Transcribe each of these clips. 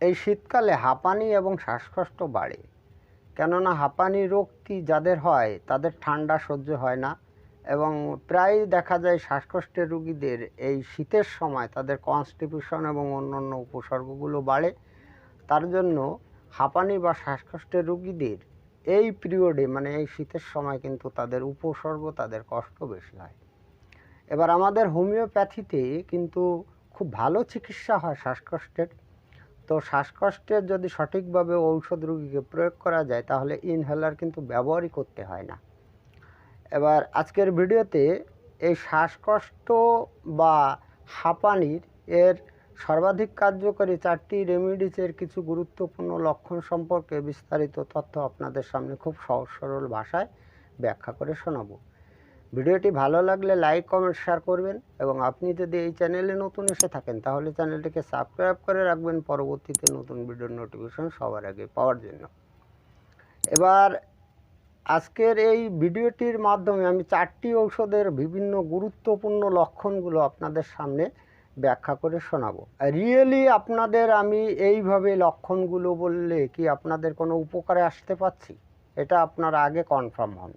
এই শীতকালে হাঁপানি এবং শ্বাসকষ্ট বাড়ে। কেননা হাঁপানি রোগটি যাদের হয়, তাদের ঠান্ডা সহ্য হয় না এবং প্রায় দেখা যায় শ্বাসকষ্টের রুগীদের এই শীতের সময় তাদের কনস্টিটিউশন এবং অন্যান্য উপসর্গগুলো বাড়ে। তার জন্য হাঁপানি বা শ্বাসকষ্টের রুগীদের এই পিরিয়ডে মানে এই শীতের সময় কিন্তু তাদের উপসর্গ, তাদের কষ্ট বেশি হয়। এবার আমাদের হোমিওপ্যাথিতে কিন্তু খুব ভালো চিকিৎসা হয় শ্বাসকষ্টের। তো শ্বাসকষ্টের যদি সঠিকভাবে ঔষধ রোগীকে প্রয়োগ করা যায়, তাহলে ইনহেলার কিন্তু ব্যবহারই করতে হয় না। এবার আজকের ভিডিওতে এই শ্বাসকষ্ট বা হাঁপানির এর সর্বাধিক কার্যকরী চারটি রেমিডিসের কিছু গুরুত্বপূর্ণ লক্ষণ সম্পর্কে বিস্তারিত তথ্য আপনাদের সামনে খুব সহজ সরল ভাষায় ব্যাখ্যা করে শোনাবো। ভিডিওটি ভালো লাগলে লাইক, কমেন্ট, শেয়ার করবেন এবং আপনি যদি এই চ্যানেলে নতুন এসে থাকেন তাহলে চ্যানেলটিকে সাবস্ক্রাইব করে রাখবেন। পরবর্তীতে নতুন ভিডিওর নোটিফিকেশন সবার আগে পাওয়ার জন্য। এবার আজকের এই ভিডিওটির মাধ্যমে আমি চারটি ঔষধের বিভিন্ন গুরুত্বপূর্ণ লক্ষণগুলো আপনাদের সামনে ব্যাখ্যা করে শোনাবো। রিয়েলি আপনাদের আমি এইভাবে লক্ষণগুলো বললে কি আপনাদের কোনো উপকারে আসতে পারছি? এটা আপনারা আগে কনফার্ম হন।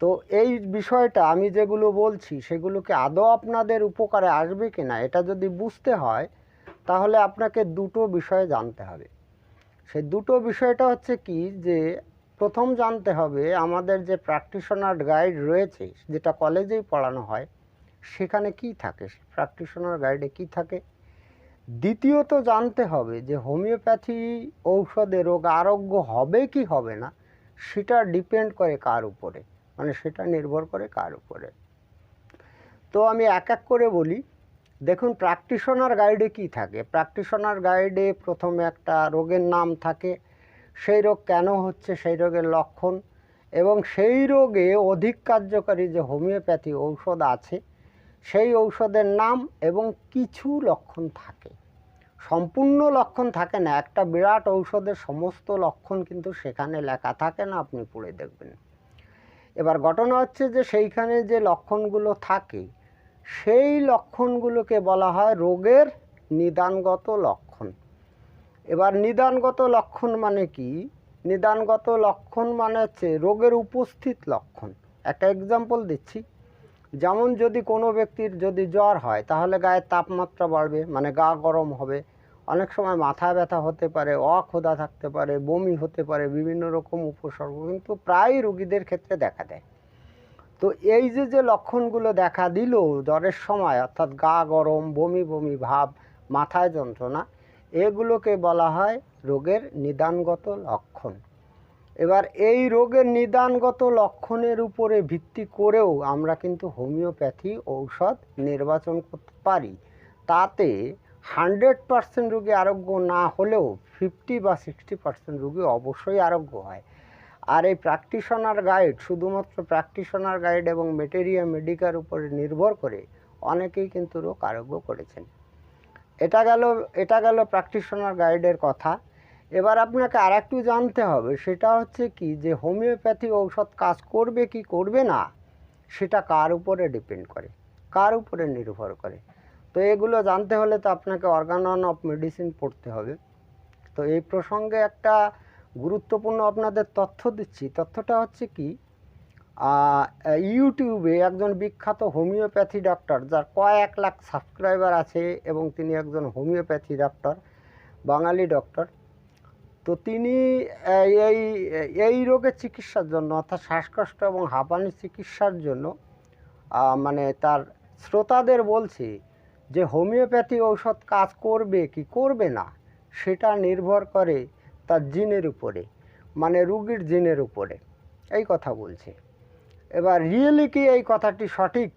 তো এই বিষয়টা আমি যেগুলো বলছি, সেগুলোকে আদৌ আপনাদের উপকারে আসবে কি না এটা যদি বুঝতে হয়, তাহলে আপনাকে দুটো বিষয় জানতে হবে। সেই দুটো বিষয়টা হচ্ছে কি যে, প্রথম জানতে হবে আমাদের যে প্র্যাকটিশনার গাইড রয়েছে, যেটা কলেজেই পড়ানো হয়, সেখানে কি থাকে? প্র্যাকটিশনার গাইডে কি থাকে? দ্বিতীয়ত জানতে হবে যে, হোমিওপ্যাথি ঔষধে রোগ আরোগ্য হবে কি হবে না, সেটা ডিপেন্ড করে কার উপরে। মানে সেটা নির্ভর করে কার উপরে। তো আমি এক এক করে বলি। দেখুন প্র্যাকটিশনার গাইডে কি থাকে? প্র্যাকটিশনার গাইডে প্রথমে একটা রোগের নাম থাকে, সেই রোগ কেন হচ্ছে, সেই রোগের লক্ষণ এবং সেই রোগে অধিক কার্যকারী যে হোমিওপ্যাথি ঔষধ আছে, সেই ঔষধের নাম এবং কিছু লক্ষণ থাকে। সম্পূর্ণ লক্ষণ থাকে না, একটা বিরাট ঔষধের সমস্ত লক্ষণ কিন্তু সেখানে লেখা থাকে না, আপনি পড়ে দেখবেন। এবার ঘটনা হচ্ছে যে সেইখানে যে লক্ষণগুলো থাকে, সেই লক্ষণগুলোকে বলা হয় রোগের নিদানগত লক্ষণ। এবার নিদানগত লক্ষণ মানে কি? নিদানগত লক্ষণ মানে হচ্ছে রোগের উপস্থিত লক্ষণ। একটা এক্সাম্পল দিচ্ছি। যেমন যদি কোনো ব্যক্তির যদি জ্বর হয়, তাহলে গায়ের তাপমাত্রা বাড়বে মানে গা গরম হবে অনেক সময় মাথা ব্যথা হতে পারে অক্ষুধা থাকতে পারে, বমি হতে পারে, বিভিন্ন রকম উপসর্গ কিন্তু প্রায় রোগীদের ক্ষেত্রে দেখা দেয়। তো এই যে যে লক্ষণগুলো দেখা দিল জ্বরের সময়, অর্থাৎ গা গরম, বমি বমি ভাব মাথায় যন্ত্রণা, এগুলোকে বলা হয় রোগের নিদানগত লক্ষণ। এবার এই রোগের নিদানগত লক্ষণের উপরে ভিত্তি করেও আমরা কিন্তু হোমিওপ্যাথি ঔষধ নির্বাচন করতে পারি। তাতে হান্ড্রেড পার্সেন্ট রোগী আরোগ্য না হলেও ফিফটি বা সিক্সটি পার্সেন্ট রোগী অবশ্যই আরোগ্য হয়। আর এই প্র্যাকটিশনার গাইড, শুধুমাত্র প্র্যাকটিশনার গাইড এবং মেটেরিয়া মেডিকার উপরে নির্ভর করে অনেকেই কিন্তু রোগ আরোগ্য করেছেন। এটা গেল এটা গেল প্র্যাকটিশনার গাইডের কথা। এবার আপনাকে আর একটু জানতে হবে, সেটা হচ্ছে কি যে হোমিওপ্যাথি ঔষধ কাজ করবে কি করবে না, সেটা কার উপরে ডিপেন্ড করে, কার উপরে নির্ভর করে? তো এগুলো জানতে হলে তো আপনাকে অর্গানন অফ মেডিসিন পড়তে হবে। তো এই প্রসঙ্গে একটা গুরুত্বপূর্ণ আপনাদের তথ্য দিচ্ছি। তথ্যটা হচ্ছে কি ইউটিউবে একজন বিখ্যাত হোমিওপ্যাথি ডক্টর যার কয়েক লাখ সাবস্ক্রাইবার আছে এবং তিনি একজন হোমিওপ্যাথি ডক্টর বাঙালি ডক্টর তো তিনি এই এই রোগের চিকিৎসার জন্য অর্থাৎ শ্বাসকষ্ট এবং হাঁপানির চিকিৎসার জন্য মানে তার শ্রোতাদের বলছে যে হোমিওপ্যাথি ঔষধ কাজ করবে কি করবে না, সেটা নির্ভর করে তার জিনের উপরে মানে রুগীর জিনের উপরে। এই কথা বলছে। এবার রিয়েলি কি এই কথাটি সঠিক?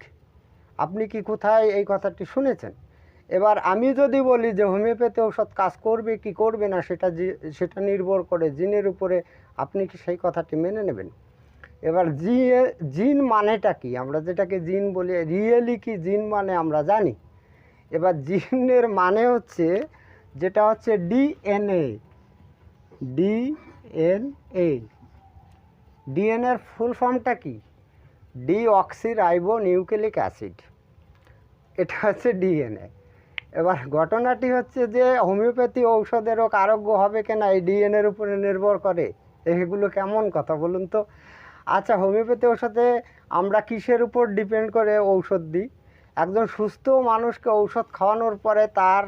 আপনি কি কোথায় এই কথাটি শুনেছেন? এবার আমি যদি বলি যে হোমিওপ্যাথি ঔষধ কাজ করবে কি করবে না, সেটা সেটা নির্ভর করে জিনের উপরে, আপনি কি সেই কথাটি মেনে নেবেন? এবার জিন মানেটা কি? আমরা যেটাকে জিন বলি রিয়েলি কি জিন মানে আমরা জানি। এবার জিনের মানে হচ্ছে যেটা হচ্ছে ডিএনএ। ডিএনএ। ডিএনএর ফুল ফর্মটা কি? Deoxy ribo nucleic acid. এটা হচ্ছে ডিএনএ। এবার ঘটনাটি হচ্ছে যে হোমিওপ্যাথি ঔষধেরও আরোগ্য হবে কিনা এই ডিএনএর উপরে নির্ভর করে। এগুলো কেমন কথা বলুন তো? আচ্ছা হোমিওপ্যাথি ঔষধে আমরা কিসের উপর ডিপেন্ড করে ঔষধ দিই? একজন সুস্থ মানুষকে ঔষধ খাওয়ানোর পরে তার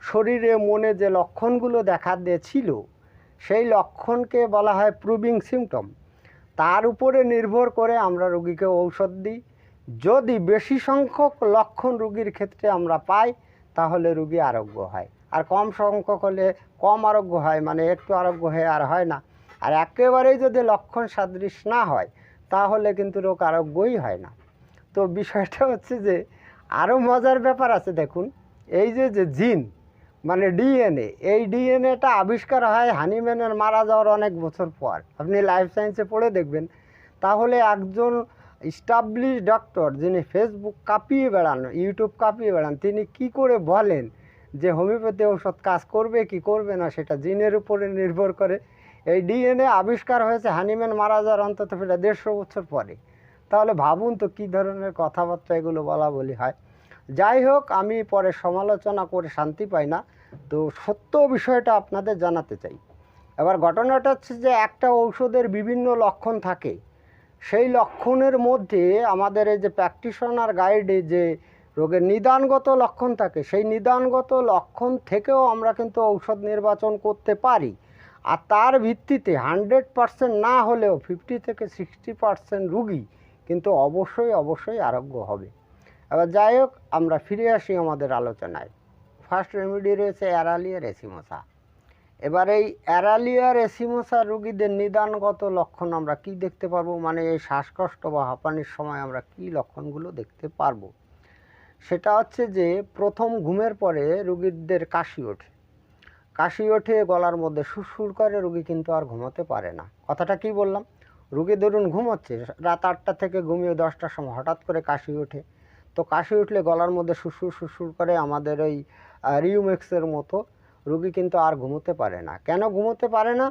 শরীরে, মনে যে লক্ষণগুলো দেখা দিয়েছিল, সেই লক্ষণকে বলা হয় প্রুভিং সিমটম। তার উপরে নির্ভর করে আমরা রোগীকে ঔষধ দিই। যদি বেশি সংখ্যক লক্ষণ রোগীর ক্ষেত্রে আমরা পাই, তাহলে রোগী আরোগ্য হয়। আর কম সংখ্যক হলে কম আরোগ্য হয় মানে একটু আরোগ্য হয়ে আর হয় না। আর একেবারেই যদি লক্ষণ সাদৃশ না হয়, তাহলে কিন্তু রোগ আরোগ্যই হয় না। তো বিষয়টা হচ্ছে যে আরও মজার ব্যাপার আছে, দেখুন। এই যে যে জিন মানে ডিএনএ, এই ডিএনএটা আবিষ্কার হয় হানিম্যানের মারা যাওয়ার অনেক বছর পর। আপনি লাইফ সায়েন্সে পড়ে দেখবেন। তাহলে একজন স্টাবলিশ ডক্টর যিনি ফেসবুক কাঁপিয়ে বেড়ান ইউটিউব কাঁপিয়ে বেড়ান, তিনি কি করে বলেন যে হোমিওপ্যাথি ঔষধ কাজ করবে, কি করবে না, সেটা জিনের উপরে নির্ভর করে। এই ডিএনএ আবিষ্কার হয়েছে হানিম্যান মারা যাওয়ার অন্তত প্রায় দেড়শো বছর পরে। তাহলে ভাবুন তো কী ধরনের কথাবার্তা এগুলো বলা বলি হয়। যাই হোক, আমি পরে সমালোচনা করে শান্তি পাই না। তো সত্য বিষয়টা আপনাদের জানাতে চাই। এবার ঘটনাটা হচ্ছে যে একটা ঔষধের বিভিন্ন লক্ষণ থাকে। সেই লক্ষণের মধ্যে আমাদের এই যে প্র্যাকটিশনার গাইডে যে রোগের নিদানগত লক্ষণ থাকে, সেই নিদানগত লক্ষণ থেকেও আমরা কিন্তু ঔষধ নির্বাচন করতে পারি। আর তার ভিত্তিতে হান্ড্রেড পারসেন্ট না হলেও ফিফটি থেকে সিক্সটি পারসেন্ট রুগী কিন্তু অবশ্যই অবশ্যই আরোগ্য হবে। এবার যাই হোক, আমরা ফিরে আসি আমাদের আলোচনায়। ফার্স্ট রেমেডি রয়েছে অ্যারালিয়া রেসিমোসা। এবার এই অ্যারালিয়া রেসিমোসা রুগীদের নিদানগত লক্ষণ আমরা কি দেখতে পারব? মানে এই শ্বাসকষ্ট বা হাঁপানির সময় আমরা কি লক্ষণগুলো দেখতে পারব? সেটা হচ্ছে যে, প্রথম ঘুমের পরে রুগীদের কাশি ওঠে। কাশি ওঠে, গলার মধ্যে সুরসুর করে, রুগী কিন্তু আর ঘুমোতে পারে না। কথাটা কি বললাম? রুগী ধরুন ঘুমোচ্ছে, রাত আটটা থেকে ঘুমিয়ে দশটার সময়, হঠাৎ করে কাশি ওঠে। তো কাশি উঠলে গলার মধ্যে সুসুর সুসুর করে আমাদের ওই রিউমেক্সের মতো রুগী কিন্তু আর ঘুমোতে পারে না। কেন ঘুমোতে পারে না?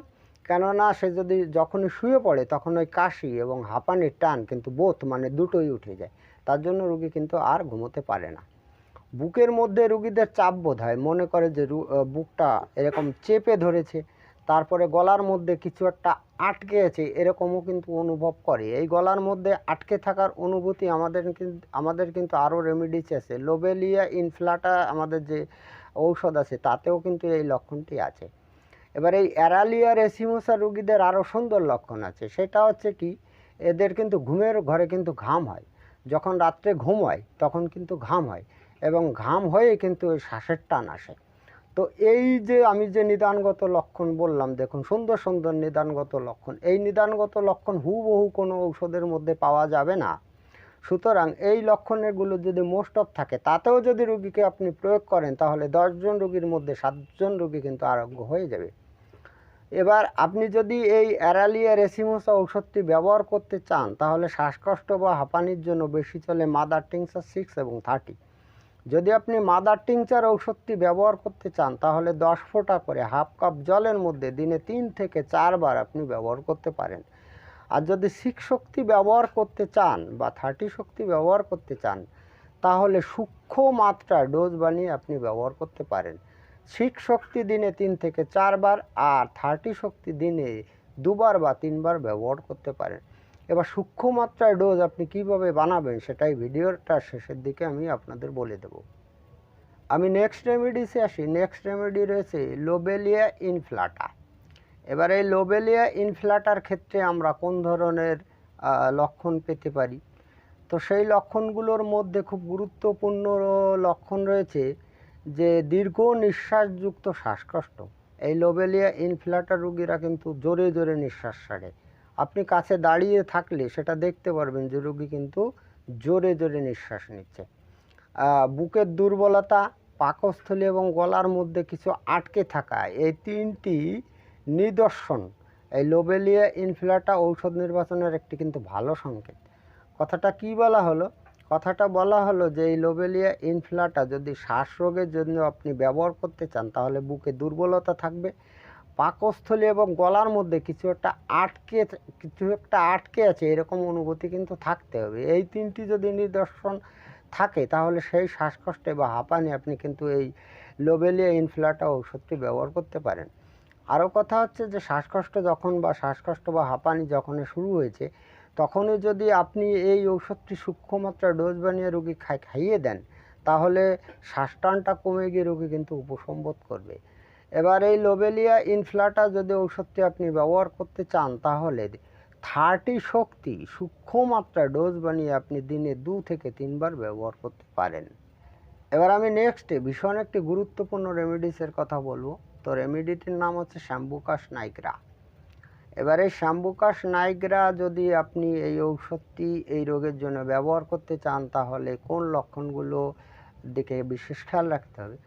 কেননা সে যদি যখনই শুয়ে পড়ে তখন ওই কাশি এবং হাঁপানির টান কিন্তু বোথ মানে দুটোই উঠে যায়। তার জন্য রুগী কিন্তু আর ঘুমোতে পারে না। বুকের মধ্যে রুগীদের চাপ বোধ হয়। মনে করে যে বুকটা এরকম চেপে ধরেছে তারপরে গলার মধ্যে কিছু একটা আটকে আছে, এরকমও কিন্তু অনুভব করে। এই গলার মধ্যে আটকে থাকার অনুভূতি আমাদের কিন্তু আমাদের কিন্তু আরও রেমিডিস আছে। লোবেলিয়া ইনফ্লাটা আমাদের যে ঔষধ আছে, তাতেও কিন্তু এই লক্ষণটি আছে। এবার এই অ্যারালিয়া রেসিমোসা রুগীদের আরও সুন্দর লক্ষণ আছে। সেটা হচ্ছে কি, এদের কিন্তু ঘুমের ঘরে কিন্তু ঘাম হয়। যখন রাত্রে ঘুম হয়, তখন কিন্তু ঘাম হয় এবং ঘাম হয়ে কিন্তু ওই শ্বাসের টান আসে। তো এই যে আমি যে নিদানগত লক্ষণ বললাম, দেখুন সুন্দর সুন্দর নিদানগত লক্ষণ। এই নিদানগত লক্ষণ হুবহু কোনো ঔষধের মধ্যে পাওয়া যাবে না। সুতরাং এই লক্ষণগুলো যদি মোস্ট অফ থাকে, তাতেও যদি রুগীকে আপনি প্রয়োগ করেন, তাহলে দশজন রুগীর মধ্যে সাতজন রুগী কিন্তু আরোগ্য হয়ে যাবে। এবার আপনি যদি এই অ্যারালিয়া রেসিমোসা ঔষধটি ব্যবহার করতে চান, তাহলে শ্বাসকষ্ট বা হাঁপানির জন্য বেশি চলে মাদার টিংসার সিক্স এবং থার্টি। যদি আপনি মাদার টিংচার ঔষধটি ব্যবহার করতে চান, তাহলে দশ ফোঁটা করে হাফ কাপ জলের মধ্যে দিনে তিন থেকে চারবার আপনি ব্যবহার করতে পারেন। আর যদি সিক্স শক্তি ব্যবহার করতে চান বা থার্টি শক্তি ব্যবহার করতে চান, তাহলে সূক্ষ্ম মাত্রা ডোজ বানিয়ে আপনি ব্যবহার করতে পারেন। সিক্স শক্তি দিনে তিন থেকে চারবার আর থার্টি শক্তি দিনে দুবার বা তিনবার ব্যবহার করতে পারেন। এবার সূক্ষ্ম মাত্রায় ডোজ আপনি কীভাবে বানাবেন সেটাই ভিডিওটার শেষের দিকে আমি আপনাদের বলে দেব। আমি নেক্সট রেমেডিসে আসি। নেক্সট রেমেডি রয়েছে লোবেলিয়া ইনফ্লাটা এবার এই লোবেলিয়া ইনফ্লাটার ক্ষেত্রে আমরা কোন ধরনের লক্ষণ পেতে পারি? তো সেই লক্ষণগুলোর মধ্যে খুব গুরুত্বপূর্ণ লক্ষণ রয়েছে যে দীর্ঘ নিঃশ্বাসযুক্ত শ্বাসকষ্ট। এই লোবেলিয়া ইনফ্লাটার রুগীরা কিন্তু জোরে জোরে নিঃশ্বাস ছাড়ে। আপনি কাছে দাঁড়িয়ে থাকলে সেটা দেখতে পারবেন যে রোগী কিন্তু জোরে জোরে নিঃশ্বাস নিচ্ছে। বুকের দুর্বলতা, পাকস্থলী এবং গলার মধ্যে কিছু আটকে থাকা, এই তিনটি নিদর্শন, এই লোবেলিয়া ইনফ্লাটা ঔষধ নির্বাচনের একটি কিন্তু ভালো সংকেত। কথাটা কি বলা হলো? কথাটা বলা হলো যে এই লোবেলিয়া ইনফ্লাটা যদি শ্বাসরোগের জন্য আপনি ব্যবহার করতে চান, তাহলে বুকে দুর্বলতা থাকবে পাকস্থলী এবং গলার মধ্যে কিছু একটা আটকে, কিছু একটা আটকে আছে, এরকম অনুভূতি কিন্তু থাকতে হবে। এই তিনটি যদি নিদর্শন থাকে, তাহলে সেই শ্বাসকষ্টে বা হাঁপানি আপনি কিন্তু এই লোবেলিয়া ইনফ্লাটা ঔষধটি ব্যবহার করতে পারেন। আরও কথা হচ্ছে যে, শ্বাসকষ্ট যখন বা শ্বাসকষ্ট বা হাঁপানি যখন শুরু হয়েছে তখনই যদি আপনি এই ঔষধটি সূক্ষ্মমাত্রা ডোজ বানিয়ে রোগী খাই, খাইয়ে দেন, তাহলে শ্বাসটানটা কমে গিয়ে রোগী কিন্তু উপসম্বোধ করবে। এবার এই লোবেলিয়া ইনফ্লাটা যদি ঔষধটি আপনি ব্যবহার করতে চান, তাহলে থার্টি শক্তি সূক্ষ্ম মাত্রা ডোজ বানিয়ে আপনি দিনে দু থেকে তিনবার ব্যবহার করতে পারেন। এবার আমি নেক্সটে ভীষণ একটি গুরুত্বপূর্ণ রেমেডিসের কথা বলব। তো রেমেডিটির নাম হচ্ছে শ্যাম্বুকাশ নাইগ্রা। এবার এই শ্যাম্বুকাশ নাইগ্রা যদি আপনি এই ঔষধটি এই রোগের জন্য ব্যবহার করতে চান, তাহলে কোন লক্ষণগুলো দিকে বিশেষ খেয়াল রাখতে হবে?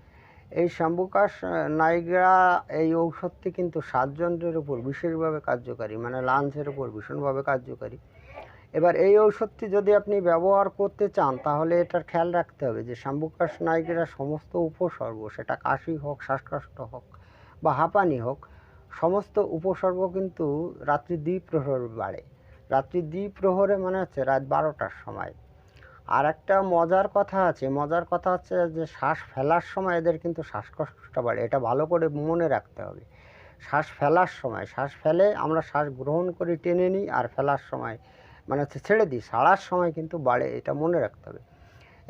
এই শ্যাম্বুকাস নাইগ্রা এই ঔষধটি কিন্তু শ্বাসযন্ত্রের উপর বিশেষভাবে কার্যকারী মানে লাঞ্চের উপর ভীষণভাবে কার্যকারী। এবার এই ঔষধটি যদি আপনি ব্যবহার করতে চান, তাহলে এটার খেয়াল রাখতে হবে যে শ্যাম্বুকাস নাইগ্রা সমস্ত উপসর্গ, সেটা কাশি হোক, শ্বাসকষ্ট হোক বা হাঁপানি হোক, সমস্ত উপসর্গ কিন্তু রাত্রি দ্বিপ্রহর বাড়ে। রাত্রি দ্বিপ্রহরে মানে হচ্ছে রাত বারোটার সময়। আর একটা মজার কথা আছে, মজার কথা হচ্ছে যে শ্বাস ফেলার সময় এদের কিন্তু শ্বাসকষ্টটা বাড়ে, এটা ভালো করে মনে রাখতে হবে। শ্বাস ফেলার সময়, শ্বাস ফেলে আমরা শ্বাস গ্রহণ করে, টেনে নিই আর ফেলার সময় মানে হচ্ছে ছেড়ে দিই ছাড়ার সময় কিন্তু বাড়ে, এটা মনে রাখতে হবে।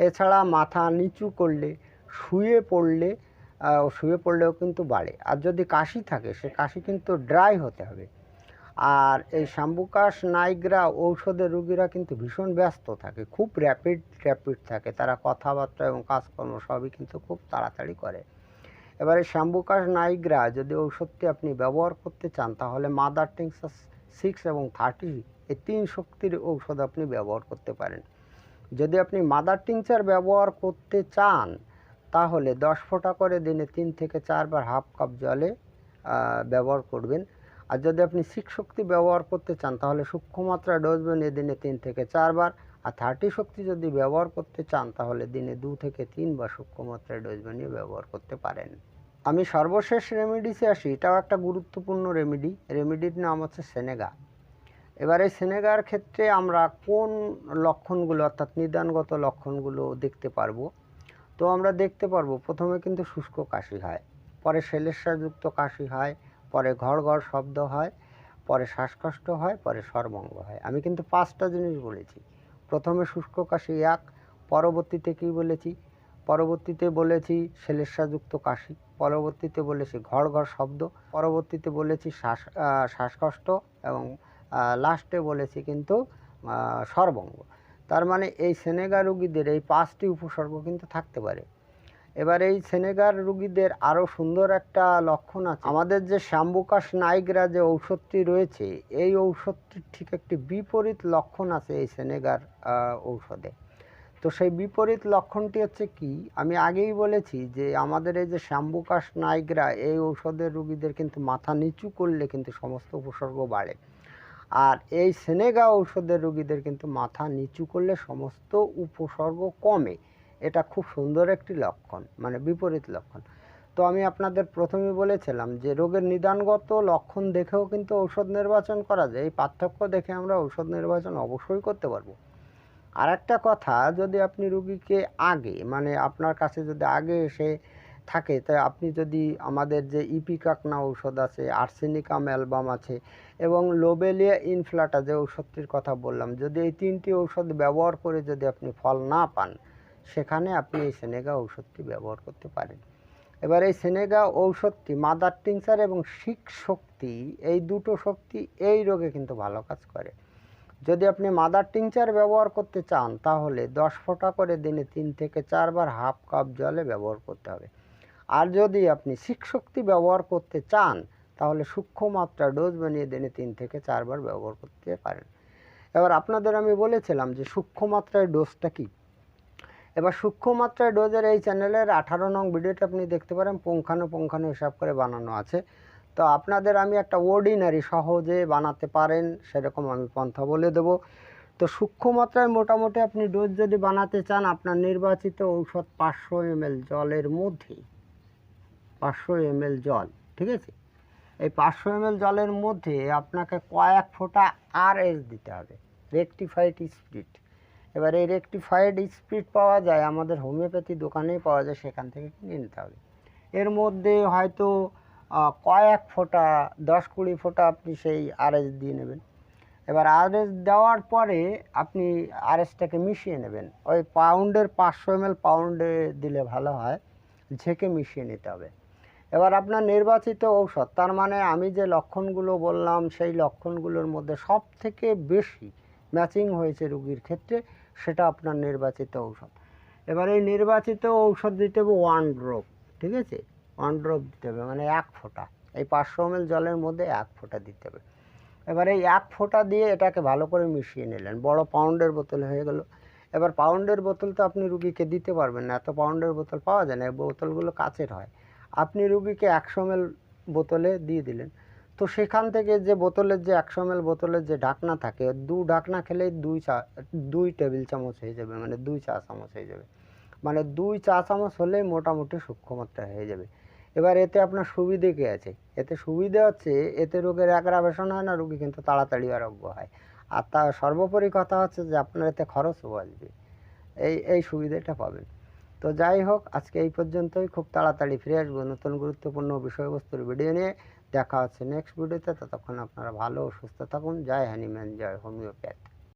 এছাড়া মাথা নিচু করলে, শুয়ে পড়লে শুয়ে পড়লেও কিন্তু বাড়ে। আর যদি কাশি থাকে, সে কাশি কিন্তু ড্রাই হতে হবে। আর এই শাম্বুকাস নাইগ্রা ঔষধের রুগীরা কিন্তু ভীষণ ব্যস্ত থাকে, খুব র্যাপিড র্যাপিড থাকে। তারা কথাবার্তা এবং কাজকর্ম সবই কিন্তু খুব তাড়াতাড়ি করে। এবারে শ্যাম্বুকাস নাইগ্রা যদি ঔষধটি আপনি ব্যবহার করতে চান, তাহলে মাদার টিংসাস সিক্স এবং থার্টি এই তিন শক্তির ঔষধ আপনি ব্যবহার করতে পারেন। যদি আপনি মাদার টিংচার ব্যবহার করতে চান, তাহলে দশ ফোঁটা করে দিনে তিন থেকে চারবার হাফ কাপ জলে ব্যবহার করবেন। আর যদি আপনি সিক্স শক্তি ব্যবহার করতে চান, তাহলে সূক্ষ্ম মাত্রা ডোজ বানিয়ে দিনে তিন থেকে চারবার আর থার্টি শক্তি যদি ব্যবহার করতে চান, তাহলে দিনে দু থেকে তিনবার সূক্ষ্ম মাত্রায় ডোজ বানিয়ে ব্যবহার করতে পারেন। আমি সর্বশেষ রেমেডিসে আসি, এটাও একটা গুরুত্বপূর্ণ রেমেডি রেমেডির নাম হচ্ছে সেনেগা এবারে সেনেগার ক্ষেত্রে আমরা কোন লক্ষণগুলো, অর্থাৎ নিদানগত লক্ষণগুলো দেখতে পারব? তো আমরা দেখতে পারব, প্রথমে কিন্তু শুষ্ক কাশি হয়, পরে সেলেসাযুক্ত কাশি হয় পরে ঘড় ঘড় শব্দ হয়, পরে শ্বাসকষ্ট হয়, পরে সর্বঙ্গ হয়। আমি কিন্তু পাঁচটা জিনিস বলেছি। প্রথমে শুষ্ক কাশি এক, পরবর্তীতে কি বলেছি? পরবর্তীতে বলেছি সেলেসাযুক্ত কাশি, পরবর্তীতে বলেছি ঘড় ঘর শব্দ, পরবর্তীতে বলেছি শ্বাস শ্বাসকষ্ট এবং লাস্টে বলেছি কিন্তু সর্বঙ্গ। তার মানে এই সেনেগা রুগীদের এই পাঁচটি উপসর্গ কিন্তু থাকতে পারে। এবার এই সেনেগার রুগীদের আরও সুন্দর একটা লক্ষণ আছে। আমাদের যে শ্যাম্বুকাস নাইগ্রা যে ঔষধটি রয়েছে, এই ঔষধটির ঠিক একটি বিপরীত লক্ষণ আছে এই সেনেগার ঔষধে। তো সেই বিপরীত লক্ষণটি হচ্ছে কি? আমি আগেই বলেছি যে আমাদের এই যে শ্যাম্বুকাস নাইগ্রা, এই ঔষধের রুগীদের কিন্তু মাথা নিচু করলে কিন্তু সমস্ত উপসর্গ বাড়ে। আর এই সেনেগা ঔষধের রুগীদের কিন্তু মাথা নিচু করলে সমস্ত উপসর্গ কমে। এটা খুব সুন্দর একটি লক্ষণ মানে বিপরীত লক্ষণ। তো আমি আপনাদের প্রথমে বলেছিলাম যে রোগের নিদানগত লক্ষণ দেখেও কিন্তু ঔষধ নির্বাচন করা যায়। এই পার্থক্য দেখে আমরা ঔষধ নির্বাচন অবশ্যই করতে পারব। আর একটা কথা, যদি আপনি রুগীকে আগে মানে আপনার কাছে যদি আগে এসে থাকে তাই আপনি যদি আমাদের যে ইপিকাকনা ঔষধ আছে আর্সেনিকাম অ্যালবাম আছে, এবং লোবেলিয়া ইনফ্লাটা যে ঔষধটির কথা বললাম, যদি এই তিনটি ঔষধ ব্যবহার করে যদি আপনি ফল না পান সেখানে আপনি এই সেনেগা ঔষধটি ব্যবহার করতে পারেন। এবার এই সেনেগা ঔষধটি মাদার টিংচার এবং শিক শক্তি, এই দুটো শক্তি এই রোগে কিন্তু ভালো কাজ করে। যদি আপনি মাদার টিংচার ব্যবহার করতে চান, তাহলে দশ ফোঁটা করে দিনে তিন থেকে চারবার হাফ কাপ জলে ব্যবহার করতে হবে। আর যদি আপনি শিক শক্তি ব্যবহার করতে চান, তাহলে সূক্ষ্ম মাত্রা ডোজ বানিয়ে দিনে তিন থেকে চারবার ব্যবহার করতে পারেন। এবার আপনাদের আমি বলেছিলাম যে সূক্ষ্ম মাত্রায় ডোজটা কী? এবার সূক্ষ্ম মাত্রায় ডোজের এই চ্যানেলের আঠারো নং ভিডিওটা আপনি দেখতে পারেন। পুঙ্খানু পুঙ্খানু হিসাব করে বানানো আছে। তো আপনাদের আমি একটা অর্ডিনারি সহজে বানাতে পারেন, সেরকম আমি পন্থা বলে দেব। তো সূক্ষ্ম মাত্রায় মোটামুটি আপনি ডোজ যদি বানাতে চান, আপনার নির্বাচিত ঔষধ পাঁচশো এমএল জলের মধ্যে, পাঁচশো এমএল জল, ঠিক আছে? এই পাঁচশো এমএল জলের মধ্যে আপনাকে কয়েক ফোঁটা আর এস দিতে হবে রেকটিফাইড স্পিরিট এবার এই রেকটিফাইড স্পিড পাওয়া যায়, আমাদের হোমিওপ্যাথি দোকানেই পাওয়া যায়, সেখান থেকে কিনে নিতে হবে। এর মধ্যে হয়তো কয়েক ফোঁটা, দশ কুড়ি ফোঁটা আপনি সেই আরএস দিয়ে নেবেন। এবার আরএস দেওয়ার পরে আপনি আরএসটাকে মিশিয়ে নেবেন। ওই পাউন্ডের পাঁচশো এম পাউন্ডে দিলে ভালো হয়, ঝেঁকে মিশিয়ে নিতে হবে। এবার আপনার নির্বাচিত ঔষধ, তার মানে আমি যে লক্ষণগুলো বললাম, সেই লক্ষণগুলোর মধ্যে সব থেকে বেশি ম্যাচিং হয়েছে রুগীর ক্ষেত্রে, সেটা আপনার নির্বাচিত ঔষধ। এবার এই নির্বাচিত ঔষধ দিতে হবে ওয়ান ড্রপ ঠিক আছে? ওয়ান ড্রপ দিতে হবে মানে এক ফোঁটা। এই পাঁচশো এম জলের মধ্যে এক ফোঁটা দিতে হবে। এবার এই এক ফোঁটা দিয়ে এটাকে ভালো করে মিশিয়ে নিলেন। বড় পাউন্ডের বোতল হয়ে গেল। এবার পাউন্ডের বোতল তো আপনি রুগীকে দিতে পারবেন না, এত পাউন্ডের বোতল পাওয়া যায় না, এই বোতলগুলো কাচের হয়। আপনি রুগীকে একশো এম বোতলে দিয়ে দিলেন। তো সেখান থেকে যে বোতলের যে একশো এম বোতলের যে ঢাকনা থাকে, দু ঢাকনা খেলেই দুই চা, দুই টেবিল চামচ হয়ে যাবে মানে দুই চা চামচ হয়ে যাবে। মানে দুই চা চামচ হলেই মোটামুটি সূক্ষ্মমাত্রা হয়ে যাবে। এবার এতে আপনার সুবিধে কী আছে? এতে সুবিধে হচ্ছে, এতে রোগের অ্যাগ্রাভেশন হয় না, রোগী কিন্তু তাড়াতাড়ি আরোগ্য হয়। আর তা সর্বোপরি কথা হচ্ছে যে আপনার এতে খরচও আসবে। এই এই সুবিধাটা পাবেন। তো যাই হোক, আজকে এই পর্যন্তই। খুব তাড়াতাড়ি ফিরে আসব নতুন গুরুত্বপূর্ণ বিষয়বস্তুর ভিডিও নিয়ে। দেখা হচ্ছে নেক্সট ভিডিওতে ততক্ষণ আপনারা ভালো সুস্থ থাকুন। জয় হ্যানিম্যান জয় হোমিওপ্যাথ।